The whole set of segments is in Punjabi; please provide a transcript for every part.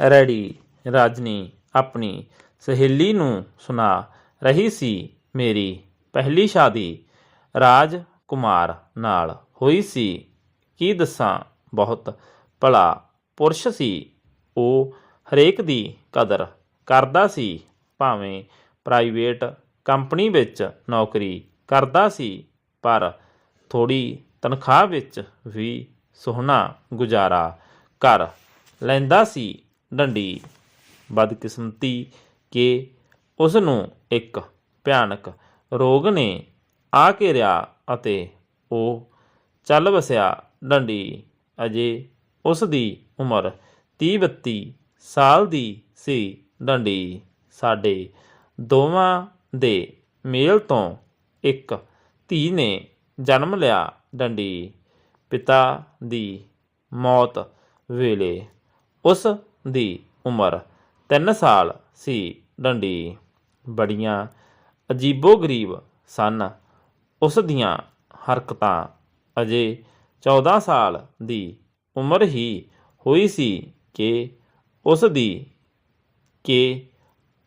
ਰੈਡੀ, ਰਾਜਨੀ ਆਪਣੀ ਸਹੇਲੀ ਨੂੰ ਸੁਣਾ ਰਹੀ ਸੀ ਮੇਰੀ ਪਹਿਲੀ ਸ਼ਾਦੀ। ਰਾਜ ਕੁਮਾਰ ਨਾਲ ਹੋਈ ਸੀ। ਕੀ ਦੱਸਾਂ, ਬਹੁਤ ਭਲਾ ਪੁਰਸ਼ ਸੀ। ਉਹ ਹਰੇਕ ਦੀ ਕਦਰ ਕਰਦਾ ਸੀ, ਭਾਵੇਂ ਪ੍ਰਾਈਵੇਟ ਕੰਪਨੀ ਵਿੱਚ ਨੌਕਰੀ ਕਰਦਾ ਸੀ, ਪਰ ਥੋੜੀ ਤਨਖਾਹ ਵਿੱਚ ਵੀ ਸੋਹਣਾ ਗੁਜ਼ਾਰਾ ਕਰ ਲੈਂਦਾ ਸੀ। ਡੰਡੀ, ਬਦਕਿਸਮਤੀ ਕਿ ਉਸ ਨੂੰ ਇੱਕ ਭਿਆਨਕ ਰੋਗ ਨੇ ਆ ਘੇਰਿਆ ਅਤੇ ਉਹ ਚੱਲ ਵਸਿਆ ਡੰਡੀ। ਅਜੇ ਉਸ ਦੀ ਉਮਰ 30 32 ਸਾਲ ਦੀ ਸੀ ਡੰਡੀ। ਸਾਡੇ ਦੋਵਾਂ ਦੇ ਮੇਲ ਤੋਂ ਇੱਕ ਧੀ ਨੇ ਜਨਮ ਲਿਆ ਡੰਡੀ। ਪਿਤਾ ਦੀ ਮੌਤ ਵੇਲੇ ਉਸ ਦੀ ਉਮਰ 3 ਸਾਲ ਸੀ ਡੰਡੀ। ਬੜੀਆਂ ਅਜੀਬੋ-ਗਰੀਬ ਸਨ। ਉਸ ਦੀਆਂ ਹਰਕਤਾਂ ਅਜੇ 14 ਸਾਲ ਦੀ ਉਮਰ ਹੀ ਹੋਈ ਸੀ ਕਿ ਉਸ ਦੀ, ਕਿ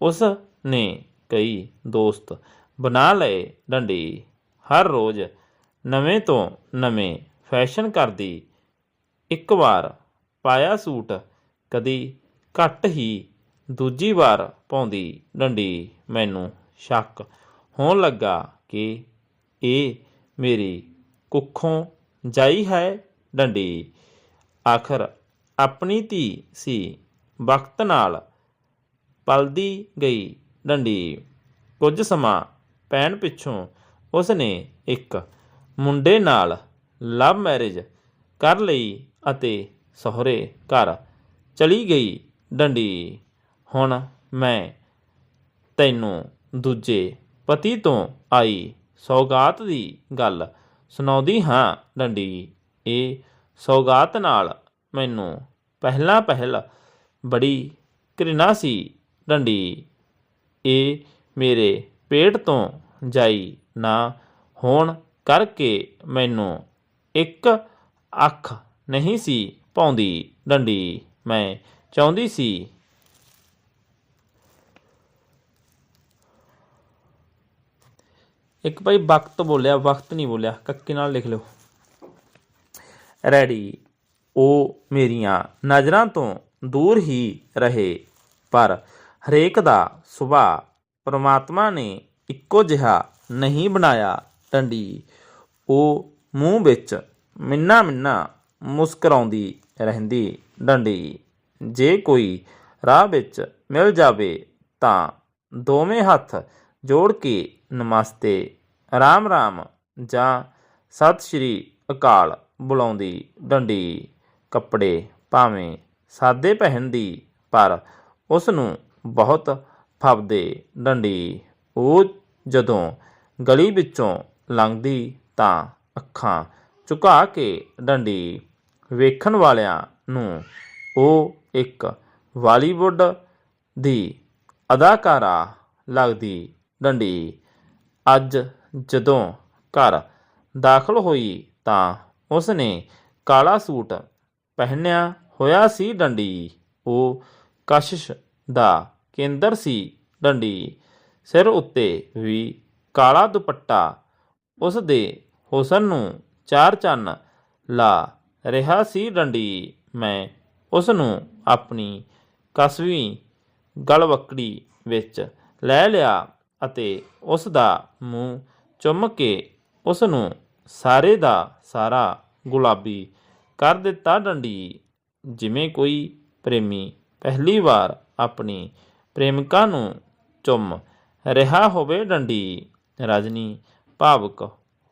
ਉਸ ਨੇ ਕਈ ਦੋਸਤ ਬਣਾ ਲਏ ਡੰਡੀ। ਹਰ ਰੋਜ਼ ਨਵੇਂ ਤੋਂ ਨਵੇਂ ਫੈਸ਼ਨ ਕਰਦੀ ਇੱਕ ਵਾਰ ਪਾਇਆ ਸੂਟ ਕਦੀ ਘੱਟ ਹੀ ਦੂਜੀ ਵਾਰ ਪਾਉਂਦੀ ਡੰਡੀ। ਮੈਨੂੰ ਸ਼ੱਕ ਹੋਣ ਲੱਗਾ ਕਿ ਇਹ ਮੇਰੀ ਕੁੱਖੋਂ ਜਾਈ ਹੈ ਡੰਡੀ। ਆਖਰ ਆਪਣੀ ਧੀ ਸੀ, ਵਕਤ ਨਾਲ ਪਲਦੀ ਗਈ ਡੰਡੀ। ਕੁਝ ਸਮਾਂ ਪੈਣ ਪਿੱਛੋਂ ਉਸ ਨੇ ਇੱਕ ਮੁੰਡੇ ਨਾਲ ਲਵ ਮੈਰਿਜ ਕਰ ਲਈ ਅਤੇ ਸਹੁਰੇ ਘਰ ਚਲੀ ਗਈ ਡੰਡੀ। ਹੁਣ ਮੈਂ ਤੈਨੂੰ ਦੂਜੇ ਪਤੀ ਤੋਂ ਆਈ ਸੌਗਾਤ ਦੀ ਗੱਲ ਸੁਣਾਉਂਦੀ ਹਾਂ ਡੰਡੀ। ਇਹ ਸੌਗਾਤ ਨਾਲ ਮੈਨੂੰ ਪਹਿਲਾਂ ਪਹਿਲ ਬੜੀ ਘ੍ਰਿਣਾ ਸੀ ਡੰਡੀ। ਇਹ ਮੇਰੇ ਪੇਟ ਤੋਂ ਜਾਈ ਨਾ ਹੋਣ ਕਰਕੇ ਮੈਨੂੰ ਇੱਕ ਅੱਖ ਨਹੀਂ ਸੀ ਪਾਉਂਦੀ ਡੰਡੀ। ਮੈਂ ਚਾਹੁੰਦੀ ਸੀ। ਇੱਕ ਭਾਈ ਵਕਤ ਬੋਲਿਆ, ਵਕਤ ਨਹੀਂ ਬੋਲਿਆ, ਕੱਕੇ ਨਾਲ ਲਿਖ ਲਿਓ। ਰੈਡੀ ਉਹ ਮੇਰੀਆਂ ਨਜ਼ਰਾਂ ਤੋਂ ਦੂਰ ਹੀ ਰਹੇ, ਪਰ ਹਰੇਕ ਦਾ ਸੁਭਾਅ ਪਰਮਾਤਮਾ ਨੇ ਇੱਕੋ ਜਿਹਾ ਨਹੀਂ ਬਣਾਇਆ ਟੰਡੀ ਉਹ ਮੂੰਹ ਵਿੱਚ ਮਿੰਨਾ ਮਿੰਨਾ ਮੁਸਕਰਾਉਂਦੀ ਰਹਿੰਦੀ। ਡੰਡੀ। ਜੇ ਕੋਈ ਰਾਹ ਵਿੱਚ ਮਿਲ ਜਾਵੇ ਤਾਂ ਦੋਵੇਂ ਹੱਥ ਜੋੜ ਕੇ ਨਮਸਤੇ। ਰਾਮ ਰਾਮ ਜਾਂ ਸਤਿ ਸ਼੍ਰੀ ਅਕਾਲ ਬੁਲਾਉਂਦੀ ਡੰਡੀ। ਕੱਪੜੇ ਭਾਵੇਂ ਸਾਦੇ ਪਹਿਨਦੀ ਪਰ ਉਸ ਨੂੰ ਬਹੁਤ ਫੱਬਦੇ ਡੰਡੀ। ਉਹ ਜਦੋਂ ਗਲੀ ਵਿੱਚੋਂ ਲੰਘਦੀ ਤਾਂ ਅੱਖਾਂ ਝੁਕਾ ਕੇ ਡੰਡੀ ਵੇਖਣ ਵਾਲਿਆਂ ਨੂੰ ਉਹ ਇੱਕ ਬਾਲੀਵੁੱਡ ਦੀ ਅਦਾਕਾਰਾ ਲੱਗਦੀ ਡੰਡੀ ਅੱਜ ਜਦੋਂ ਘਰ ਦਾਖਲ ਹੋਈ ਤਾਂ ਉਸ ਨੇ ਕਾਲਾ ਸੂਟ ਪਹਿਨਿਆ ਹੋਇਆ ਸੀ ਡੰਡੀ। ਉਹ ਕਸ਼ਿਸ਼ ਦਾ ਕੇਂਦਰ ਸੀ ਡੰਡੀ। ਸਿਰ ਉੱਤੇ ਵੀ ਕਾਲਾ ਦੁਪੱਟਾ ਉਸ ਦੇ ਹੁਸਨ ਨੂੰ ਚਾਰ ਚੰਨ ਲਾ ਰਿਹਾ ਸੀ ਡੰਡੀ। ਮੈਂ ਉਸ ਨੂੰ ਆਪਣੀ ਕਸਵੀਂ ਗਲਵੱਕੜੀ ਵਿੱਚ ਲੈ ਲਿਆ ਅਤੇ ਉਸ ਦਾ ਮੂੰਹ ਚੁੰਮ ਕੇ ਉਸ ਨੂੰ ਸਾਰੇ ਦਾ ਸਾਰਾ ਗੁਲਾਬੀ ਕਰ ਦਿੱਤਾ ਡੰਡੀ। ਜਿਵੇਂ ਕੋਈ ਪ੍ਰੇਮੀ ਪਹਿਲੀ ਵਾਰ ਆਪਣੀ ਪ੍ਰੇਮਿਕਾ ਨੂੰ ਚੁੰਮ ਰਿਹਾ ਹੋਵੇ ਡੰਡੀ, ਰਜਨੀ ਭਾਵਕ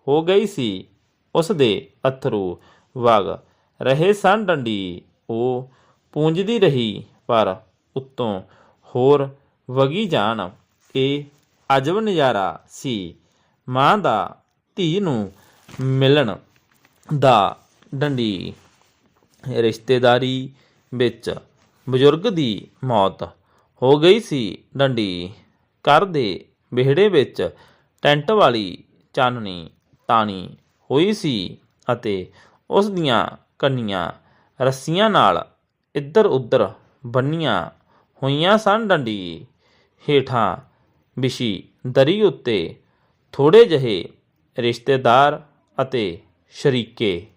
ਹੋ ਗਈ ਸੀ। ਉਸ ਦੇ ਅਥਰੂ ਵਗ ਰਹੇ ਸਨ ਡੰਡੀ। ਉਹ ਪੂੰਝਦੀ ਰਹੀ, ਪਰ ਉੱਤੋਂ ਹੋਰ ਵਗੀ ਜਾਣ ਇਹ ਅਜਬ ਨਜ਼ਾਰਾ ਸੀ ਮਾਂ ਦਾ, ਧੀ ਨੂੰ ਮਿਲਣ ਦਾ ਡੰਡੀ। ਰਿਸ਼ਤੇਦਾਰੀ ਵਿੱਚ ਬਜ਼ੁਰਗ ਦੀ ਮੌਤ ਹੋ ਗਈ ਸੀ ਡੰਡੀ। ਘਰ ਦੇ ਵਿਹੜੇ ਵਿੱਚ ਟੈਂਟ ਵਾਲੀ ਚਾਨਣੀ ਤਾਣੀ ਹੋਈ ਸੀ ਅਤੇ ਉਸ ਦੀਆਂ ਕੰਨੀਆਂ, ਰੱਸੀਆਂ ਨਾਲ ਇੱਧਰ ਉੱਧਰ ਬੰਨੀਆਂ ਹੋਈਆਂ ਸਨ ਡੰਡੀ। ਹੇਠਾਂ ਵਿਸ਼ੀ ਦਰੀ ਉੱਤੇ ਥੋੜੇ ਜਿਹੇ ਰਿਸ਼ਤੇਦਾਰ ਅਤੇ ਸ਼ਰੀਕੇ